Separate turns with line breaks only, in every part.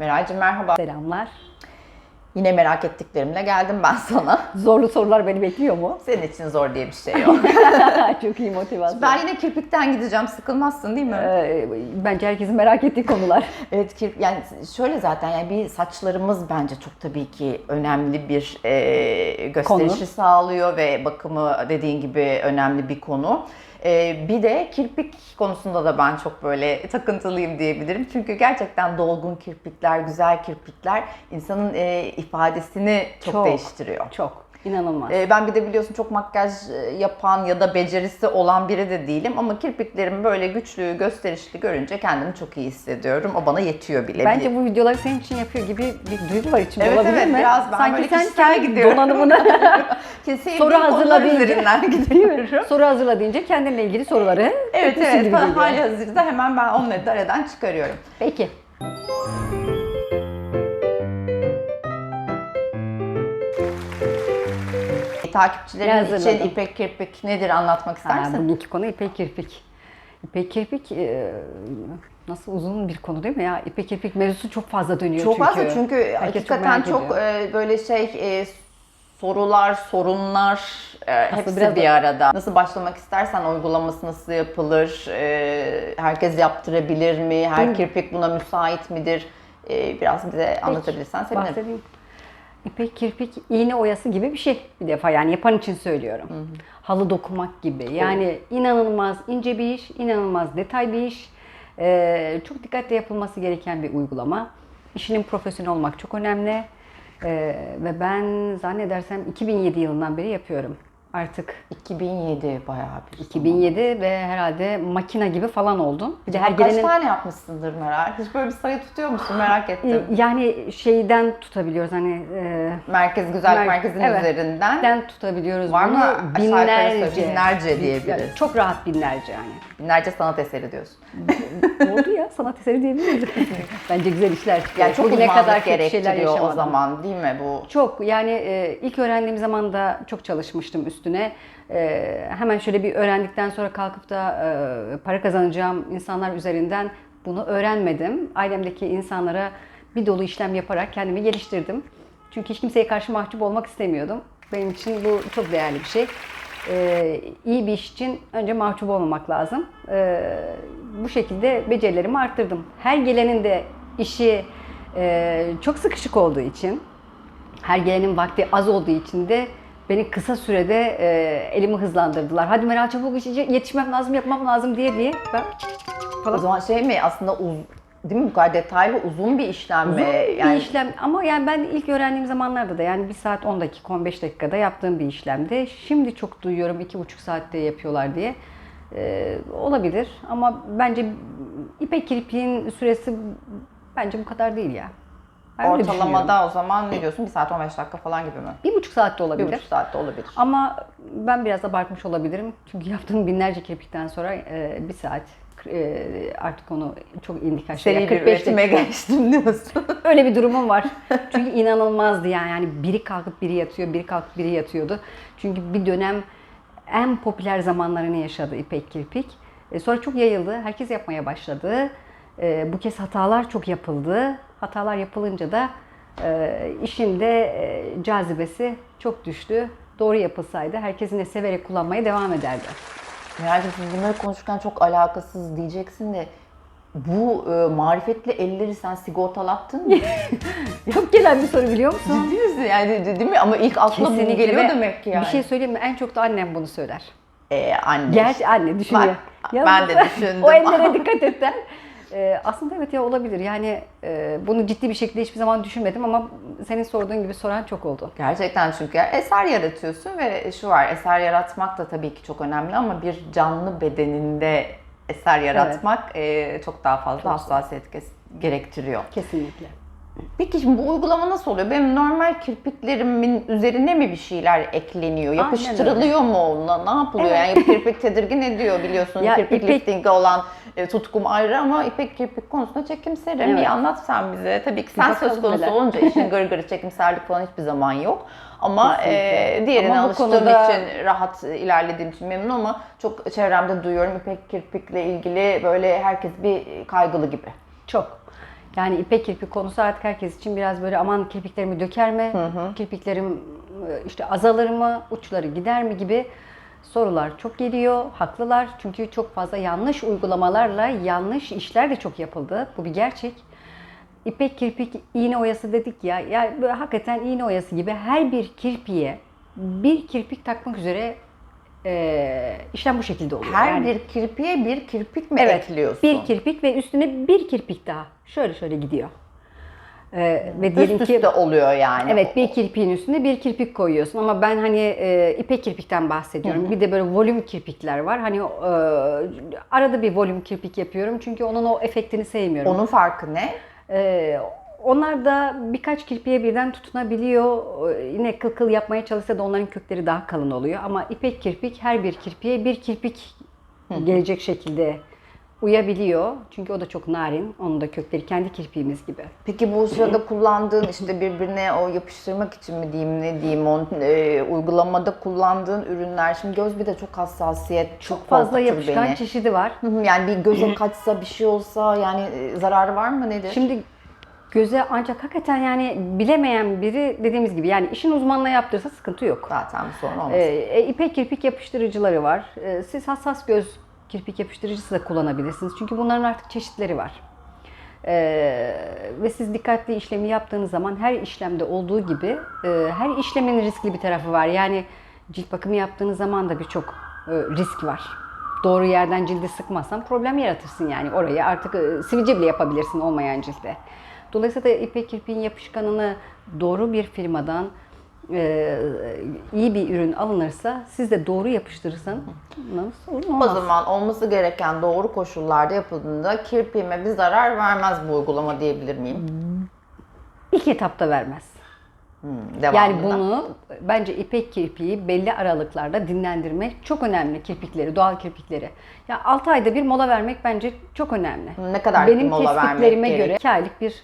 Meral'cim merhaba.
Selamlar.
Yine merak ettiklerimle geldim ben sana.
Zorlu sorular beni bekliyor mu?
Senin için zor diye bir şey yok.
Çok iyi motivasyon.
ben yine kirpikten gideceğim. Sıkılmazsın değil mi?
Ee, bence herkesin merak ettiği konular.
Evet kirp yani şöyle zaten yani bir saçlarımız bence çok tabii ki önemli bir e, gösterişi
Konu.
sağlıyor ve bakımı dediğin gibi önemli bir konu. E, bir de kirpik konusunda da ben çok böyle takıntılıyım diyebilirim. Çünkü gerçekten dolgun kirpikler, güzel kirpikler insanın e, ifadesini çok,
Çok.
değiştiriyor.
Çok. İnanılmaz.
E, ben bir de biliyorsun çok makyaj e, yapan ya da becerisi olan biri de değilim ama kirpiklerim böyle güçlü, gösterişli görünce kendimi çok iyi hissediyorum. O bana yetiyor bile.
Bence bu videoları senin için yapıyor gibi bir duygu var içimde
Evet,
olabilir
evet,
mi?
biraz ben
Sanki
böyle
sen
kişisel gidiyorum.
donanımını
Kesin
soru hazırla deyince,
üzerinden
değil mi?
gidiyorum.
Soru hazırla deyince kendinle ilgili soruları
Evet evet hali hazırda hemen ben onları da aradan çıkarıyorum.
Peki.
Takipçilerin için İpek Kirpik nedir anlatmak ister
Ha,
misin?
bugünkü konu İpek Kirpik. İpek Kirpik e, nasıl uzun bir konu değil mi ya? İpek Kirpik mevzusu çok fazla dönüyor
Çok
çünkü.
fazla çünkü
Herkes
hakikaten çok, e, böyle şey e, sorular, sorunlar e, hepsi
biraz
bir
da-
arada. Nasıl başlamak istersen uygulaması nasıl yapılır? E, herkes yaptırabilir mi? Her kirpik buna müsait midir? E, biraz bize anlatabilirsen sevinirim.
Bahsedeyim. İpek kirpik iğne oyası gibi bir şey bir defa yani yapan için söylüyorum. Halı dokumak gibi. Yani inanılmaz ince bir iş, inanılmaz detay bir iş. Ee, çok dikkatle yapılması gereken bir uygulama. İşinin profesyonel olmak çok önemli. Ee, ve ben zannedersem 2007 yılından beri yapıyorum. Artık
2007 bayağı bir.
2007 ve herhalde makina gibi falan oldum. Bir de her
Kaç
gelenin
tane yapmışsındır Meral? Hiç böyle bir sayı tutuyor musun? Merak ettim.
yani şeyden tutabiliyoruz hani e,
Merkez Güzellik
Mer-
Merkezi'nin
evet.
üzerinden
Den tutabiliyoruz
Var
bunu.
mı? Söyle, binlerce diyebiliriz.
Yani çok rahat binlerce yani.
binlerce sanat eseri diyorsun.
Oldu ya sanat eseri diyebiliriz. Bence güzel işler çıkıyor.
Yani çok uzmanlık
kadar kötü şeyler
gerektiriyor o
yaşamadım.
zaman değil mi bu?
Çok yani e, ilk öğrendiğim zaman da çok çalışmıştım üstüne. E, hemen şöyle bir öğrendikten sonra kalkıp da e, para kazanacağım insanlar üzerinden bunu öğrenmedim. Ailemdeki insanlara bir dolu işlem yaparak kendimi geliştirdim. Çünkü hiç kimseye karşı mahcup olmak istemiyordum. Benim için bu çok değerli bir şey. E, iyi bir iş için önce mahcup olmamak lazım. E, bu şekilde becerilerimi arttırdım. Her gelenin de işi e, çok sıkışık olduğu için her gelenin vakti az olduğu için de beni kısa sürede e, elimi hızlandırdılar. Hadi Meral çabuk yetişmem lazım, yapmam lazım diye diye ben çık
O
falan.
zaman şey mi aslında uz, değil mi bu kadar detaylı uzun bir işlem mi?
Uzun bir
Yani
işlem ama yani ben ilk öğrendiğim zamanlarda da yani 1 saat 10 dakika 15 dakikada yaptığım bir işlemdi. Şimdi çok duyuyorum 2,5 saatte yapıyorlar diye. Ee, olabilir ama bence ipek kirpiğin süresi bence bu kadar değil ya. Ben öyle düşünüyorum.
ortalamada o zaman ne diyorsun? 1 saat 15 dakika falan gibi mi?
Bir buçuk saatte
1,5
olabilir.
saatte olabilir.
Ama ben biraz abartmış olabilirim. Çünkü yaptığım binlerce kirpikten sonra e, bir saat e, artık onu çok indik aşağıya.
Seri bir
45
üretime geçtim diyorsun.
Öyle bir durumum var. Çünkü inanılmazdı yani. yani biri kalkıp biri yatıyor, biri kalkıp biri yatıyordu. Çünkü bir dönem en popüler zamanlarını yaşadı İpek Kirpik. E, sonra çok yayıldı. Herkes yapmaya başladı. E, bu kez hatalar çok yapıldı. Hatalar yapılınca da e, işin de e, cazibesi çok düştü. Doğru yapılsaydı herkesin de severek kullanmaya devam ederdi.
Meral'cim siz bunları konuşurken çok alakasız diyeceksin de bu e, marifetli elleri sen sigortalattın mı?
Çok gelen bir soru biliyor musun?
Ciddi misin? Yani değil mi? Ama ilk akla bu geliyor demek ki yani.
Bir şey söyleyeyim mi? En çok da annem bunu söyler.
Ee, anne.
Gerçi anne düşünüyor.
Bak, ben de düşündüm.
o ellere dikkat et der. Ee, aslında evet ya olabilir. Yani e, bunu ciddi bir şekilde hiçbir zaman düşünmedim ama senin sorduğun gibi soran çok oldu.
Gerçekten çünkü eser yaratıyorsun ve şu var eser yaratmak da tabii ki çok önemli ama bir canlı bedeninde eser yaratmak e, çok daha fazla hassasiyet kes- gerektiriyor.
Kesinlikle.
Peki şimdi bu uygulama nasıl oluyor? Benim normal kirpiklerimin üzerine mi bir şeyler ekleniyor? Yapıştırılıyor mu onunla? Ne yapılıyor?
Evet.
Yani kirpik tedirgin ediyor biliyorsun.
Ya
kirpik
ipek-
liftinge olan e, tutkum ayrı ama ipek kirpik konusunda çekimserim.
Evet.
İyi anlat sen bize. Tabii ki sen
bakalım
söz konusu
neler.
olunca işin gırgırı çekimserlik falan hiçbir zaman yok. Ama
Kesinlikle.
e, diğerine
Ama
alıştığım
konuda-
için rahat ilerlediğim için memnunum ama çok çevremde duyuyorum ipek kirpikle ilgili böyle herkes bir kaygılı gibi.
Çok. Yani ipek kirpik konusu artık herkes için biraz böyle aman kirpiklerimi döker mi? Kirpiklerim e, işte azalır mı? Uçları gider mi gibi sorular çok geliyor. Haklılar çünkü çok fazla yanlış uygulamalarla yanlış işler de çok yapıldı. Bu bir gerçek. İpek kirpik iğne oyası dedik ya. Ya böyle hakikaten iğne oyası gibi her bir kirpiğe bir kirpik takmak üzere e, işlem bu şekilde oluyor.
Her
Yani-
bir kirpiğe bir kirpik mi
Evet,
ekliyorsun?
bir kirpik ve üstüne bir kirpik daha. Şöyle şöyle gidiyor. Ee, ve diyelim
Üst
ki
üste oluyor yani.
evet bir kirpiğin üstüne bir kirpik koyuyorsun ama ben hani e, ipek kirpikten bahsediyorum. Bir de böyle volüm kirpikler var. Hani e, arada bir volüm kirpik yapıyorum çünkü onun o efektini sevmiyorum.
Onun farkı ne?
Ee, onlar da birkaç kirpiğe birden tutunabiliyor. Ee, Yine kıl kıl yapmaya çalışsa da onların kökleri daha kalın oluyor. Ama ipek kirpik her bir kirpiğe bir kirpik gelecek şekilde uyabiliyor. Çünkü o da çok narin. Onun da kökleri kendi kirpiğimiz gibi.
Peki bu sırada kullandığın işte birbirine o yapıştırmak için mi diyeyim ne diyeyim o e, uygulamada kullandığın ürünler şimdi göz bir de çok hassasiyet çok,
Fazla
korkutur
yapışkan
beni.
çeşidi var.
Yani bir göze kaçsa bir şey olsa yani e, zararı var mı nedir?
Şimdi göze ancak hakikaten yani bilemeyen biri dediğimiz gibi yani işin uzmanına yaptırsa sıkıntı yok.
zaten sorun olmaz.
Ee, ipek kirpik yapıştırıcıları var. Ee, siz hassas göz kirpik yapıştırıcısı da kullanabilirsiniz. Çünkü bunların artık çeşitleri var. Ee, ve siz dikkatli işlemi yaptığınız zaman her işlemde olduğu gibi e, her işlemin riskli bir tarafı var. Yani cilt bakımı yaptığınız zaman da birçok e, risk var. Doğru yerden cildi sıkmazsan problem yaratırsın yani orayı artık e, sivilce bile yapabilirsin olmayan cilde. Dolayısıyla da ipek kirpiğin yapışkanını doğru bir firmadan iyi bir ürün alınırsa siz de doğru yapıştırırsanız sorun
O
olmaz.
zaman olması gereken doğru koşullarda yapıldığında kirpiğime bir zarar vermez bu uygulama diyebilir miyim?
İlk etapta vermez.
Hmm,
Yani bunu bence ipek kirpiği belli aralıklarda dinlendirmek çok önemli kirpikleri, doğal kirpikleri. Ya 6 ayda bir mola vermek bence çok önemli.
Ne kadar
Benim
mola vermek
tespitlerime
gerek?
göre 2 aylık bir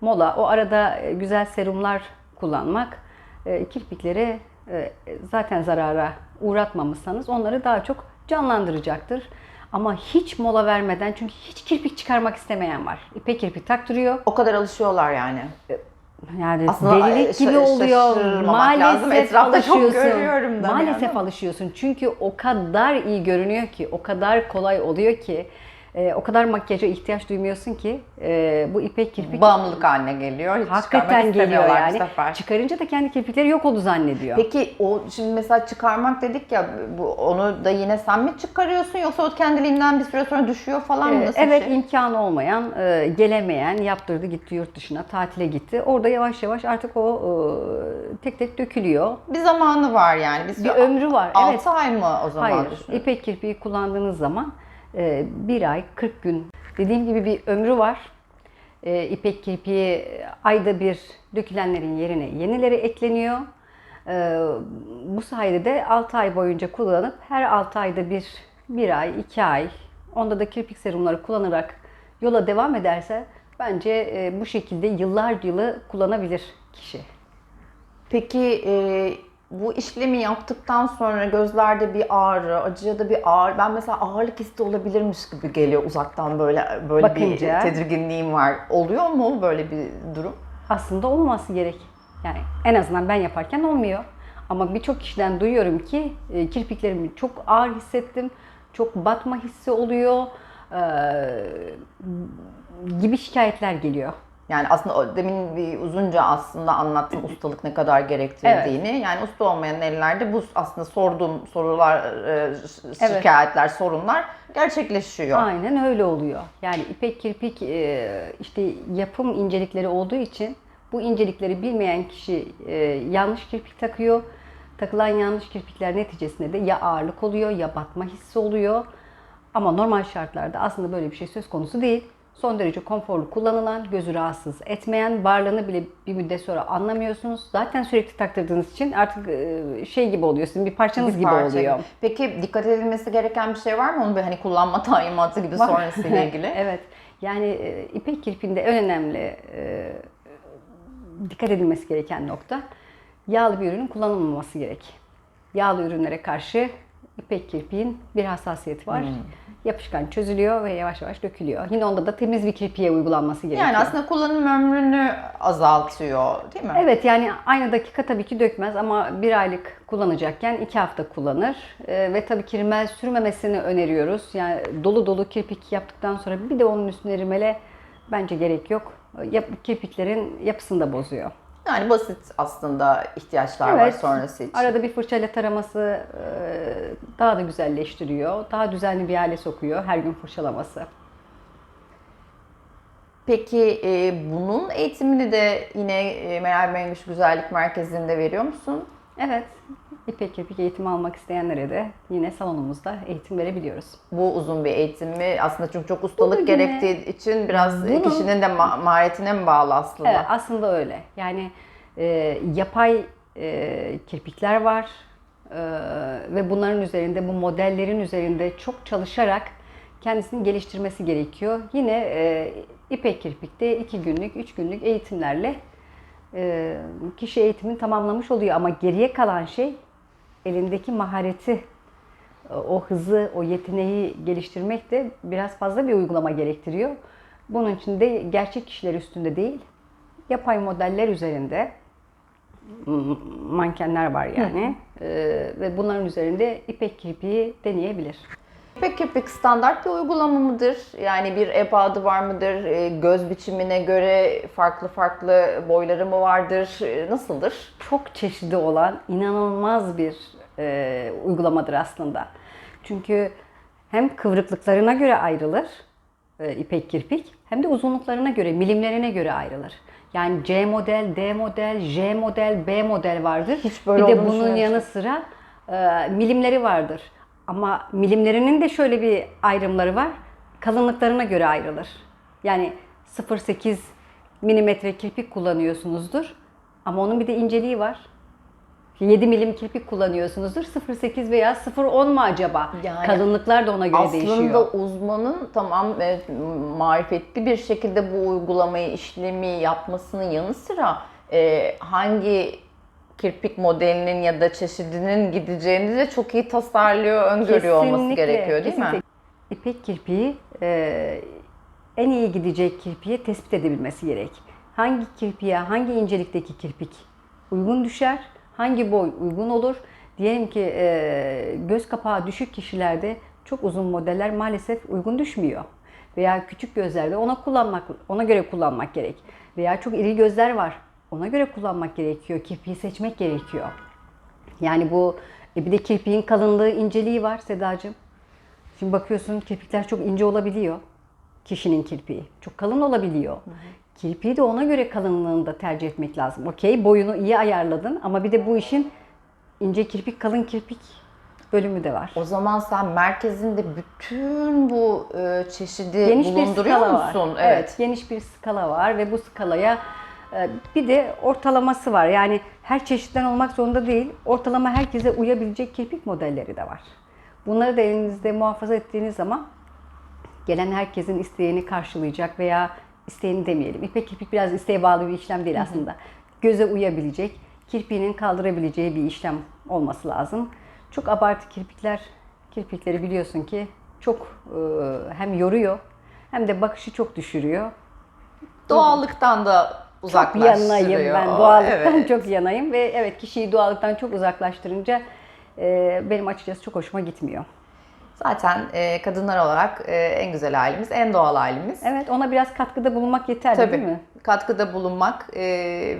mola, o arada e, güzel serumlar kullanmak e, kirpikleri e, zaten zarara uğratmamışsanız onları daha çok canlandıracaktır. Ama hiç mola vermeden çünkü hiç kirpik çıkarmak istemeyen var. İpek kirpik taktırıyor.
O kadar alışıyorlar yani.
Yani
Aslında
delilik gibi oluyor.
şaşırmamak lazım.
Maalesef
Etrafta çok
alışıyorsun.
görüyorum da
Maalesef
yani.
alışıyorsun. Çünkü o kadar iyi görünüyor ki, o kadar kolay oluyor ki, e, o kadar makyaja ihtiyaç duymuyorsun ki e, bu ipek kirpik
Bağımlılık haline geliyor. Hiç
hakikaten geliyor yani. Çıkarınca da kendi kirpikleri yok oldu zannediyor.
Peki o şimdi mesela çıkarmak dedik ya bu onu da yine sen mi çıkarıyorsun yoksa o kendiliğinden bir süre sonra düşüyor falan mı?
Ee,
Nasıl
evet
şey?
imkanı olmayan, e, gelemeyen yaptırdı gitti yurt dışına tatile gitti. Orada yavaş yavaş artık o e, tek tek dökülüyor.
bir zamanı var yani. Bir,
Bir ömrü var.
6
evet.
ay mı o zaman
Hayır. İpek kirpiği kullandığınız zaman e, bir ay 40 gün dediğim gibi bir ömrü var. E, İpek kirpiği ayda bir dökülenlerin yerine yenileri ekleniyor. E, bu sayede de 6 ay boyunca kullanıp her 6 ayda bir, bir ay, 2 ay onda da kirpik serumları kullanarak yola devam ederse bence e, bu şekilde yıllar yılı kullanabilir kişi.
Peki e, bu işlemi yaptıktan sonra gözlerde bir ağrı, acıya da bir ağrı. Ben mesela ağırlık hissi olabilirmiş gibi geliyor uzaktan böyle böyle
Bakınca.
bir tedirginliğim var. Oluyor mu böyle bir durum?
aslında olmaması gerek. Yani en azından ben yaparken olmuyor. Ama birçok kişiden duyuyorum ki e, kirpiklerimi çok ağır hissettim. Çok batma hissi oluyor. e, gibi şikayetler geliyor.
Yani aslında demin bir uzunca aslında anlattım ustalık ne kadar gerektirdiğini. Yani usta olmayan ellerde bu aslında sorduğum sorular, e, ş-
Evet.
şikayetler, sorunlar gerçekleşiyor.
Aynen öyle oluyor. Yani ipek kirpik e, işte yapım incelikleri olduğu için bu incelikleri bilmeyen kişi e, yanlış kirpik takıyor. Takılan yanlış kirpikler neticesinde de ya ağırlık oluyor ya batma hissi oluyor. Ama normal şartlarda aslında böyle bir şey söz konusu değil. Son derece konforlu kullanılan, gözü rahatsız etmeyen, varlığını bile bir müddet sonra anlamıyorsunuz. Zaten sürekli taktırdığınız için artık e, şey gibi oluyor, sizin bir parçanız
Bir
gibi
parça
oluyor.
Peki dikkat edilmesi gereken bir şey var mı? Onun bir hani kullanma talimatı gibi
Var.
sonrasıyla ilgili.
evet. Yani e, ipek kirpiğinde en önemli e, dikkat edilmesi gereken nokta yağlı bir ürünün kullanılmaması gerek. Yağlı ürünlere karşı ipek kirpiğin bir hassasiyeti var. Yapışkan çözülüyor ve yavaş yavaş dökülüyor. Yine onda da temiz bir kirpiğe uygulanması gerekiyor.
Yani aslında kullanım ömrünü azaltıyor değil mi?
Evet yani aynı dakika tabii ki dökmez ama bir aylık kullanacakken iki hafta kullanır. Ee, ve tabii ki rimel sürmemesini öneriyoruz. Yani dolu dolu kirpik yaptıktan sonra bir de onun üstüne rimele bence gerek yok. Yap, kirpiklerin yapısını da bozuyor.
Yani basit aslında ihtiyaçlar var sonrası için.
Arada bir fırçayla taraması e, daha da güzelleştiriyor. Daha düzenli bir hale sokuyor her gün fırçalaması.
Peki e, bunun eğitimini de yine e, Meral Mengüç Güzellik Merkezi'nde veriyor musun?
Evet, İpek kirpik eğitimi almak isteyenlere de yine salonumuzda eğitim verebiliyoruz.
Bu uzun bir eğitim mi? Aslında çünkü çok ustalık
Bunu yine-
gerektiği için biraz
Bunu-
kişinin de ma- maharetine mi bağlı aslında?
Evet, aslında öyle. Yani e, yapay e, kirpikler var E, ve bunların üzerinde, bu modellerin üzerinde çok çalışarak kendisini geliştirmesi gerekiyor. Yine e, İpek kirpikte iki günlük, üç günlük eğitimlerle e, kişi eğitimini tamamlamış oluyor. Ama geriye kalan şey elindeki mahareti, e, o hızı, o yeteneği geliştirmek de biraz fazla bir uygulama gerektiriyor. Bunun için de gerçek kişiler üstünde değil, yapay modeller üzerinde mankenler var yani. E, ve bunların üzerinde ipek kirpiği deneyebilir.
İpek kirpik standart bir uygulama mıdır? Yani bir ebadı var mıdır? E, Göz biçimine göre farklı farklı boyları mı vardır? E, Nasıldır?
çok çeşidi olan inanılmaz bir e, uygulamadır aslında. Çünkü hem kıvrıklıklarına göre ayrılır e, ipek kirpik hem de uzunluklarına göre, milimlerine göre ayrılır. Yani C model, D model, J model, B model vardır.
Hiç böyle
bir de bunun yanı sıra e, milimleri vardır. Ama milimlerinin de şöyle bir ayrımları var. Kalınlıklarına göre ayrılır. Yani 0.8 milimetre kirpik kullanıyorsunuzdur. Ama onun bir de inceliği var. 7 milim kirpik kullanıyorsunuzdur. 0.8 veya 0.10 mu acaba?
Yani
Kalınlıklar da ona göre
Aslında
değişiyor.
uzmanın tamam e, marifetli bir şekilde bu uygulamayı, işlemi yapmasının yanı sıra e, hangi kirpik modelinin ya da çeşidinin gideceğini de çok iyi tasarlıyor, öngörüyor olması
Kesinlikle,
gerekiyor değil mi?
kesinlikle. İpek kirpiği e, en iyi gidecek kirpiğe tespit edebilmesi gerek. Hangi kirpiğe, hangi incelikteki kirpik uygun düşer, hangi boy uygun olur. Diyelim ki e, göz kapağı düşük kişilerde çok uzun modeller maalesef uygun düşmüyor. Veya küçük gözlerde ona kullanmak, ona göre kullanmak gerek. Veya çok iri gözler var. Ona göre kullanmak gerekiyor. Kirpiği seçmek gerekiyor. Yani bu e bir de kirpiğin kalınlığı, inceliği var Sedacığım. Şimdi bakıyorsun kirpikler çok ince olabiliyor. Kişinin kirpiği. Çok kalın olabiliyor. Kirpiği de ona göre kalınlığını da tercih etmek lazım. Okey boyunu iyi ayarladın ama bir de bu işin ince kirpik, kalın kirpik bölümü de var.
O zaman sen merkezinde bütün bu e, çeşidi
Geniş bir
bulunduruyor
skala
musun?
var. Evet. geniş bir skala var ve bu skalaya bir de ortalaması var. Yani her çeşitten olmak zorunda değil. Ortalama herkese uyabilecek kirpik modelleri de var. Bunları da elinizde muhafaza ettiğiniz zaman gelen herkesin isteğini karşılayacak veya isteğini demeyelim. İpek kirpik biraz isteğe bağlı bir işlem değil aslında. Göze uyabilecek, kirpiğinin kaldırabileceği bir işlem olması lazım. Çok abartı kirpikler, kirpikleri biliyorsun ki çok e, hem yoruyor hem de bakışı çok düşürüyor.
Doğallıktan da
Çok
uzaklaştırıyor.
yanayım ben doğallıktan
Evet.
çok yanayım ve evet kişiyi doğallıktan çok uzaklaştırınca e, benim açıkçası çok hoşuma gitmiyor.
Zaten e, kadınlar olarak e, en güzel halimiz, en doğal halimiz.
Evet ona biraz katkıda bulunmak yeterli
Tabii.
değil mi?
Katkıda bulunmak e,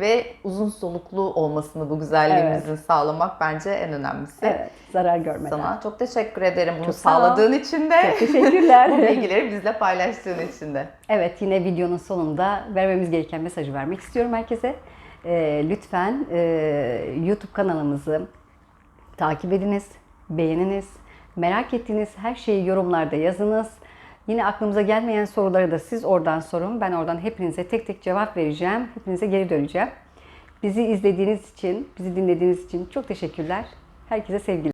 ve uzun soluklu olmasını bu güzelliğimizin sağlamak bence en önemlisi.
Evet zarar görmeden.
Sana çok teşekkür ederim bunu
Çok sağ
sağladığın için de.
Çok teşekkürler.
bu bilgileri bizle paylaştığın için de.
Evet yine videonun sonunda vermemiz gereken mesajı vermek istiyorum herkese. Ee, lütfen e, YouTube kanalımızı takip ediniz, beğeniniz. Merak ettiğiniz her şeyi yorumlarda yazınız. Yine aklımıza gelmeyen soruları da siz oradan sorun. Ben oradan hepinize tek tek cevap vereceğim. Hepinize geri döneceğim. Bizi izlediğiniz için, bizi dinlediğiniz için çok teşekkürler. Herkese sevgiler.